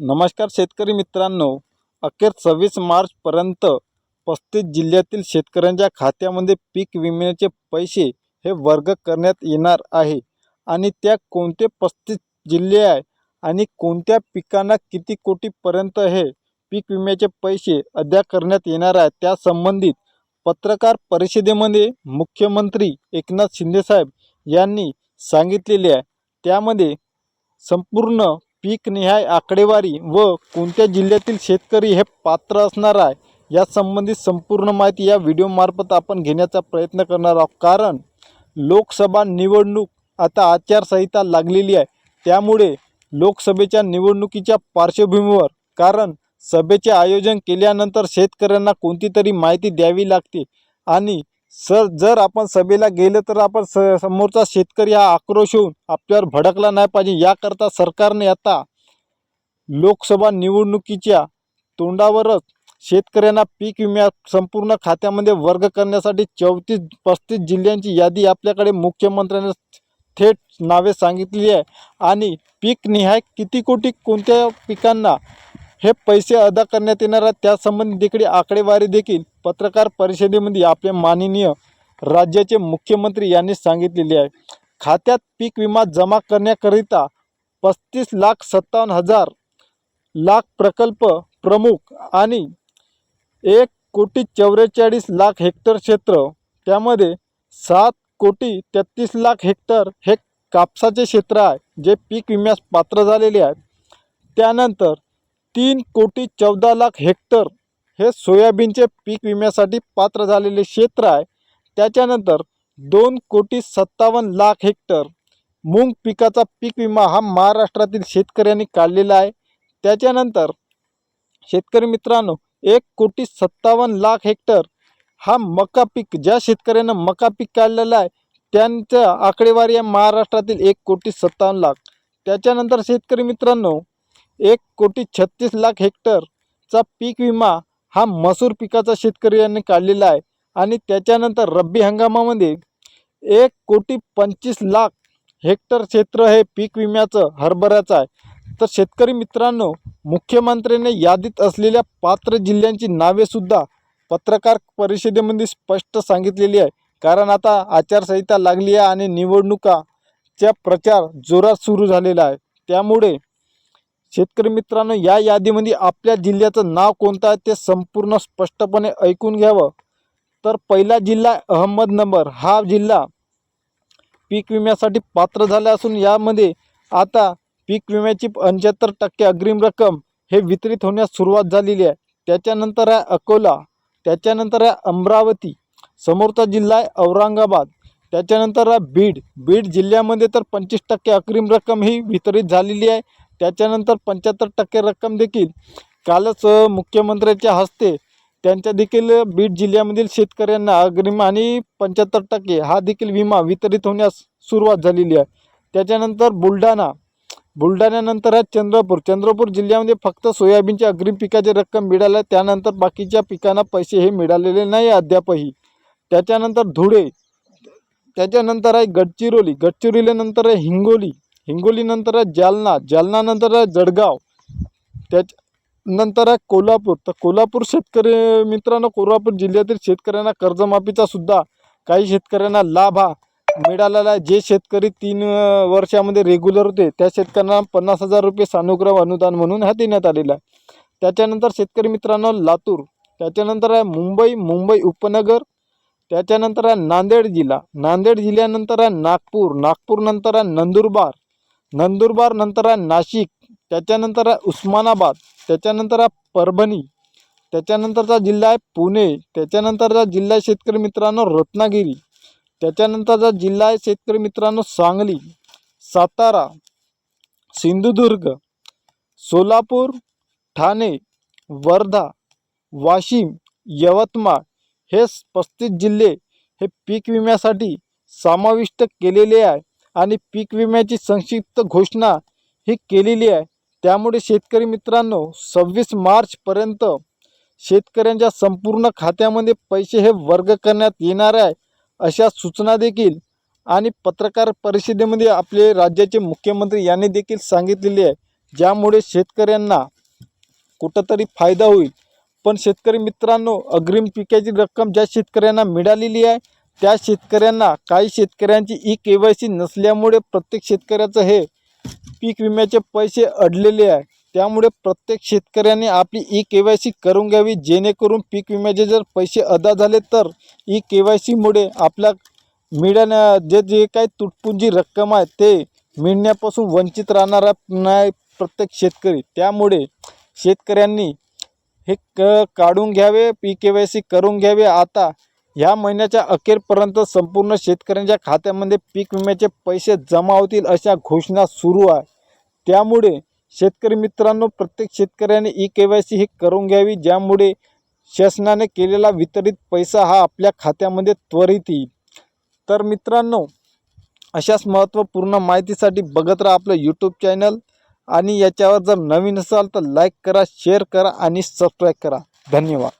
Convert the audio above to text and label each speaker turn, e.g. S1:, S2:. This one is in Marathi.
S1: नमस्कार शेतकरी मित्रांनो. अखेर सव्वीस मार्चपर्यंत पस्तीस जिल्ह्यातील शेतकऱ्यांच्या खात्यामध्ये पीक विम्याचे पैसे हे वर्ग करण्यात येणार आहे. आणि त्या कोणते पस्तीस जिल्हे आहे आणि कोणत्या पिकांना किती कोटीपर्यंत हे पीक विम्याचे पैसे अदा करण्यात येणार आहे त्या संबंधित पत्रकार परिषदेमध्ये मुख्यमंत्री एकनाथ शिंदेसाहेब यांनी सांगितलेले आहे. त्यामध्ये संपूर्ण पीकनिहाय आकडेवारी व कोणत्या जिल्ह्यातील शेतकरी हे पात्र असणार आहे या संबंधित संपूर्ण माहिती या व्हिडिओमार्फत आपण घेण्याचा प्रयत्न करणार आहोत. कारण लोकसभा निवडणूक आता आचारसंहिता लागलेली आहे. त्यामुळे लोकसभेच्या निवडणुकीच्या पार्श्वभूमीवर कारण सभेचे आयोजन केल्यानंतर शेतकऱ्यांना कोणती तरी माहिती द्यावी लागते आणि सर जर आपण सभेला गेलं तर आपण स समोरचा शेतकरी हा आक्रोश होऊन आपल्यावर भडकला नाही पाहिजे. याकरता सरकारने आता लोकसभा निवडणुकीच्या तोंडावरच शेतकऱ्यांना पीक विम्या संपूर्ण खात्यामध्ये वर्ग करण्यासाठी चौतीस पस्तीस जिल्ह्यांची यादी आपल्याकडे मुख्यमंत्र्यांनी थेट नावे सांगितली आहे. आणि पीक निहाय किती कोटी कोणत्या पिकांना हे पैसे अदा करण्यात येणार आहेत. त्यासंबंधी तिकडे आकडेवारी देखील पत्रकार परिषदेमध्ये आपले माननीय राज्याचे मुख्यमंत्री यांनी सांगितलेली आहे. खात्यात पीक विमा जमा करण्याकरिता पस्तीस लाख सत्तावन्न हजार लाख प्रकल्प प्रमुख आणि एक कोटी चौवेचाळीस लाख हेक्टर क्षेत्र त्यामध्ये सात कोटी तेहतीस लाख हेक्टर हे कापसाचे क्षेत्र आहे जे पीक विम्यास पात्र झालेले आहे. त्यानंतर तीन कोटी चौदा लाख हेक्टर हे सोयाबीनचे पीक विम्यासाठी पात्र झालेले क्षेत्र आहे. त्याच्यानंतर दोन कोटी सत्तावन्न लाख हेक्टर मूग पिकाचा पीक विमा हा महाराष्ट्रातील शेतकऱ्यांनी काढलेला आहे. त्याच्यानंतर शेतकरी मित्रांनो एक कोटी सत्तावन्न लाख हेक्टर हा मका पीक ज्या शेतकऱ्यानं मका पीक काढलेला आहे त्यांचं आकडेवारी आहे महाराष्ट्रातील एक कोटी सत्तावन्न लाख. त्याच्यानंतर शेतकरी मित्रांनो एक कोटी छत्तीस लाख हेक्टरचा पीक विमा हा मसूर पिकाचा शेतकरी यांनी काढलेला आहे. आणि त्याच्यानंतर रब्बी हंगामामध्ये एक कोटी पंचवीस लाख हेक्टर क्षेत्र हे पीक विम्याचं हरभऱ्याचं आहे. तर शेतकरी मित्रांनो मुख्यमंत्र्याने यादीत असलेल्या पात्र जिल्ह्यांची नावेसुद्धा पत्रकार परिषदेमध्ये स्पष्ट सांगितलेली आहे. कारण आता आचारसंहिता लागली आहे आणि निवडणुकाचा प्रचार जोरात सुरू झालेला आहे. त्यामुळे शेतकरी मित्रांनो या यादीमध्ये आपल्या जिल्ह्याचं नाव कोणतं आहे ते संपूर्ण स्पष्टपणे ऐकून घ्यावं. तर पहिला जिल्हा अहमदनगर हा जिल्हा पीक विम्यासाठी पात्र झाला असून यामध्ये आता पीक विम्याची पंच्याहत्तर टक्के अग्रिम रक्कम हे वितरित होण्यास सुरुवात झालेली आहे. त्याच्यानंतर आहे अकोला त्याच्यानंतर आहे अमरावती समोरचा जिल्हा आहे औरंगाबाद त्याच्यानंतर आहे बीड. बीड जिल्ह्यामध्ये तर पंचवीस टक्के अग्रिम रक्कम ही वितरित झालेली आहे. त्याच्यानंतर पंच्याहत्तर टक्के रक्कम देखील कालच मुख्यमंत्र्यांच्या हस्ते त्यांच्या देखील बीड जिल्ह्यामधील शेतकऱ्यांना अग्रिम आणि पंच्याहत्तर टक्के हा देखील विमा वितरित होण्यास सुरुवात झालेली आहे. त्याच्यानंतर बुलढाणा बुलढाण्यानंतर आहे चंद्रपूर. चंद्रपूर जिल्ह्यामध्ये फक्त सोयाबीनच्या अग्रिम पिकाची रक्कम मिळाली आहे. त्यानंतर बाकीच्या पिकांना पैसे हे मिळालेले नाही अद्यापही. त्याच्यानंतर धुळे त्याच्यानंतर आहे गडचिरोली. गडचिरोलीनंतर आहे हिंगोली. हिंगोलीनंतर आहे जालना. जालनानंतर आहे जळगाव. त्याच नंतर आहे कोल्हापूर. तर कोल्हापूर शेतकरी मित्रांनो कोल्हापूर जिल्ह्यातील शेतकऱ्यांना कर्जमाफीचा सुद्धा काही शेतकऱ्यांना लाभ हा मिळालेला आहे. जे शेतकरी तीन वर्षामध्ये रेग्युलर होते त्या शेतकऱ्यांना पन्नास हजार रुपये सानुग्रह अनुदान म्हणून हा देण्यात आलेला आहे. त्याच्यानंतर शेतकरी मित्रांनो लातूर. त्याच्यानंतर आहे मुंबई मुंबई उपनगर. त्याच्यानंतर आहे नांदेड जिल्हा. नांदेड जिल्ह्यानंतर आहे नागपूर. नागपूरनंतर आहे नंदुरबार. नंदुरबार नंतर आहे नाशिक त्याच्यानंतर आहे उस्मानाबाद त्याच्यानंतर आहे परभणी त्याच्यानंतरचा जिल्हा आहे पुणे त्याच्यानंतरचा जिल्हा आहे शेतकरी मित्रांनो रत्नागिरी त्याच्यानंतरचा जिल्हा आहे शेतकरी मित्रांनो सांगली सातारा सिंधुदुर्ग सोलापूर ठाणे वर्धा वाशिम यवतमाळ हे पस्तीस जिल्हे हे पीक विम्यासाठी समाविष्ट केलेले आहे. आणि पीक विम्याची संक्षिप्त घोषणा ही केलेली आहे. त्यामुळे शेतकरी मित्रांनो सव्वीस मार्चपर्यंत शेतकऱ्यांच्या संपूर्ण खात्यामध्ये पैसे हे वर्ग करण्यात येणार आहे अशा सूचना देखील आणि पत्रकार परिषदेमध्ये आपले राज्याचे मुख्यमंत्री यांनी देखील सांगितलेली आहे. ज्यामुळे शेतकऱ्यांना कुठंतरी फायदा होईल. पण शेतकरी मित्रांनो अग्रिम पिकाची रक्कम ज्या शेतकऱ्यांना मिळालेली आहे त्या शेतकऱ्यांना काही शेतकऱ्यांची ई के वाय सी नसल्यामुळे प्रत्येक शेतकऱ्याचं हे पीक विम्याचे पैसे अडलेले आहे. त्यामुळे प्रत्येक शेतकऱ्याने आपली ई के वाय सी करून घ्यावी जेणेकरून पीक विम्याचे जर पैसे अदा झाले तर ई के वाय सीमुळे आपल्या मिळण्या जे जे काही तुटपुंजी रक्कम आहे ते मिळण्यापासून वंचित राहणारा नाही प्रत्येक शेतकरी. त्यामुळे शेतकऱ्यांनी हे क काढून घ्यावे पी के वाय सी करून घ्यावे. आता ह्या महिन्याच्या अखेरपर्यंत संपूर्ण शेतकऱ्यांच्या खात्यामध्ये पीक विम्याचे पैसे जमा होतील अशा घोषणा सुरू आहे. त्यामुळे शेतकरी मित्रांनो प्रत्येक शेतकऱ्याने ई के वाय सी ही करून घ्यावी ज्यामुळे शासनाने केलेला वितरित पैसा हा आपल्या खात्यामध्ये त्वरित येईल. तर मित्रांनो अशाच महत्त्वपूर्ण माहितीसाठी बघत राहा आपलं यूट्यूब चॅनल आणि याच्यावर जर नवीन असाल तर लाईक करा शेअर करा आणि सबस्क्राईब करा. धन्यवाद.